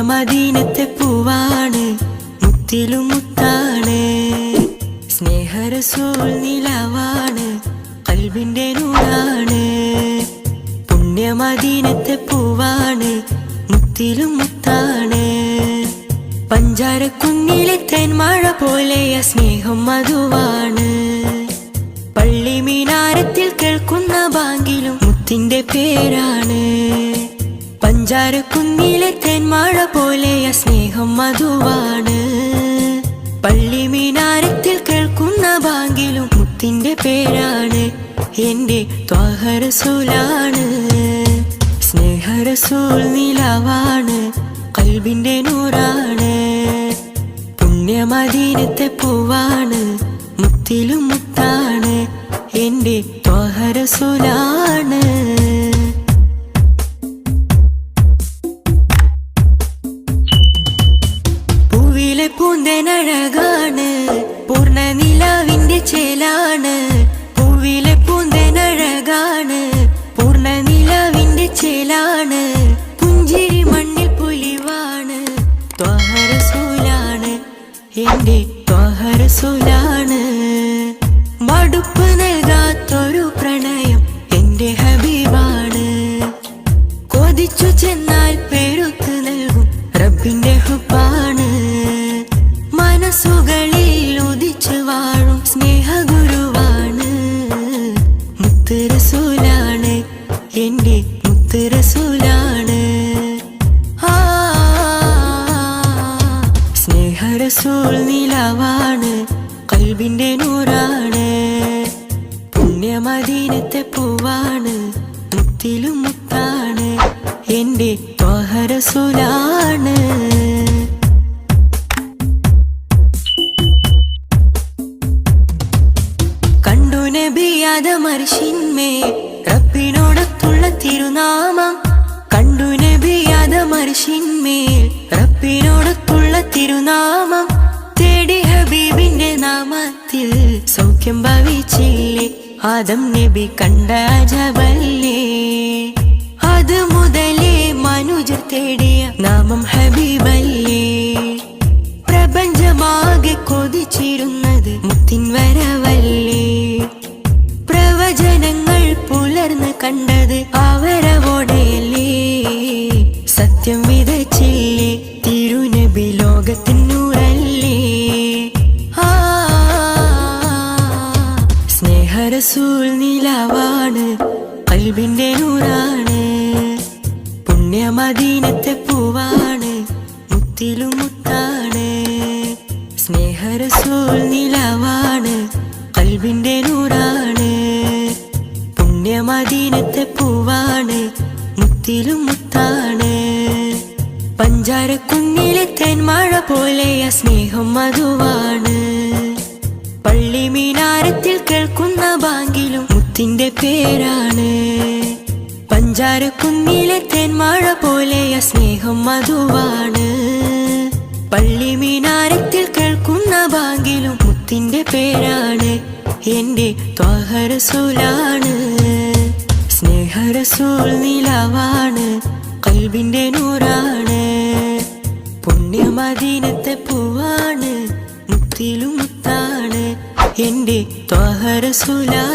പുണ്യമദീനത്തെ പൂവാണ് മുത്തിലും മുത്താണ് സ്നേഹരസോൾ നിലവാണ് കൽവിന്റെ നൂലാണ്. പുണ്യമദീനത്തെ പൂവാണ് മുത്തിലും മുത്താണ് പഞ്ചാരക്കുന്നിലെ തേന്മഴ പോലെയ സ്നേഹം മധുവാണ്. പള്ളി മീനാരത്തിൽ കേൾക്കുന്ന ബാങ്കിലും മുത്തിന്റെ പേരാണ്. പഞ്ചാരക്കുന്നിലെ തേന്മഴ പോലെയ സ്നേഹം മധുവാണ്. പള്ളി മീനാരത്തിൽ കേൾക്കുന്ന ബാങ്കിലും മുത്തിന്റെ പേരാണ്. എന്റെ ത്വാഹരസൂലാണ്. സ്നേഹരസൂൽ നിലവാണ്. കൽവിന്റെ നൂറാണ്. പുണ്യമദീനത്തെ പൂവാണ്. മുത്തിലും മുത്താണ്. എന്റെ ത്വഹരസുലാണ്. പൂന്തനഴകാണ് പൂർണ നിലാവിന്റെ ചേലാണ്. പൂവിലെ പൂന്തനഴകാണ്. പൂർണ നിലാവിന്റെ ചേലാണ്. പുഞ്ചിരി മണ്ണിൽ പുലിവാണ്. ത്വഹരസൂലാണ്. എന്റെ ത്വഹരസൂലാണ്. മടുപ്പ് നൽകാത്തൊരു പ്രണയം എന്റെ ഹബീബാണ്. കൊതിച്ചു ചെന്നാൽ മുത്തുരസൂലാണ് ആ സ്നേഹരസൂൽ നിലവാണ് കൽബിന്റെ നൂറാണ്. പുണ്യമദീനത്തെ പൂവാണ് മുത്തിലും മുത്താണ് എന്റെ ത്വഹരസൂലാണ്. കണ്ടു നബിയാത മനുഷ്യന്മേ റബ്ബിനോടത്തുള്ള തിരുനാമം കണ്ടു നബിയാത മർഷിന്മേൽ റബ്ബിനോടത്തുള്ള തിരുനാമം തേടി ഹബീബിന്റെ നാമത്തിൽ. സൗഖ്യം ഭവിച്ചില്ലേ? ആദം നബി കണ്ട അജബല്ലേ? അത് മുതലേ മനുജർ തേടിയ നാമം ഹബീബല്ലേ? പ്രപഞ്ചമാകെ കൊതിച്ചിരുന്നത് മുത്തിൻ വരവല്ലേ? പ്രവചനങ്ങൾ പുലർന്ന് കണ്ടത് അവരവോടെയല്ലേ സ്നേഹരസൂൽ നിലവാണ് കൽബിന്റെ നൂറാണ്. പുണ്യമദീനത്തെ പൂവാണ് മുത്തിലും മുത്താണ്. സ്നേഹരസൂൽ നിലവാണ് കൽബിന്റെ നൂറാണ്. പുണ്യമദീനത്തെ പൂവാണ് മുത്തിലും മുത്താണ്. പഞ്ചാരക്കുന്നിലെ തേന്മഴ പോലെയ സ്നേഹം മധുവാണ് പള്ളി മീനാരത്തിൽ കേൾക്കുന്ന ബാങ്കിലും മുത്തിന്റെ പേരാണ്. പഞ്ചാരക്കുന്നിലെ തേന്മഴ പോലെയ സ്നേഹം മധുവാണ്. പള്ളി മീനാരത്തിൽ കേൾക്കുന്ന ബാങ്കിലും മുത്തിന്റെ പേരാണ്. എന്റെ ത്വാഹരസൂലാണ്. സ്നേഹരസൂൽ നിലവാണ്. കൽവിന്റെ നൂറാണ്. പുണ്യമദീനത്തെ പൂവാണ്. മുത്തിലും മുത്താണ് ത്വഹ ത്വാഹരസൂലാണ്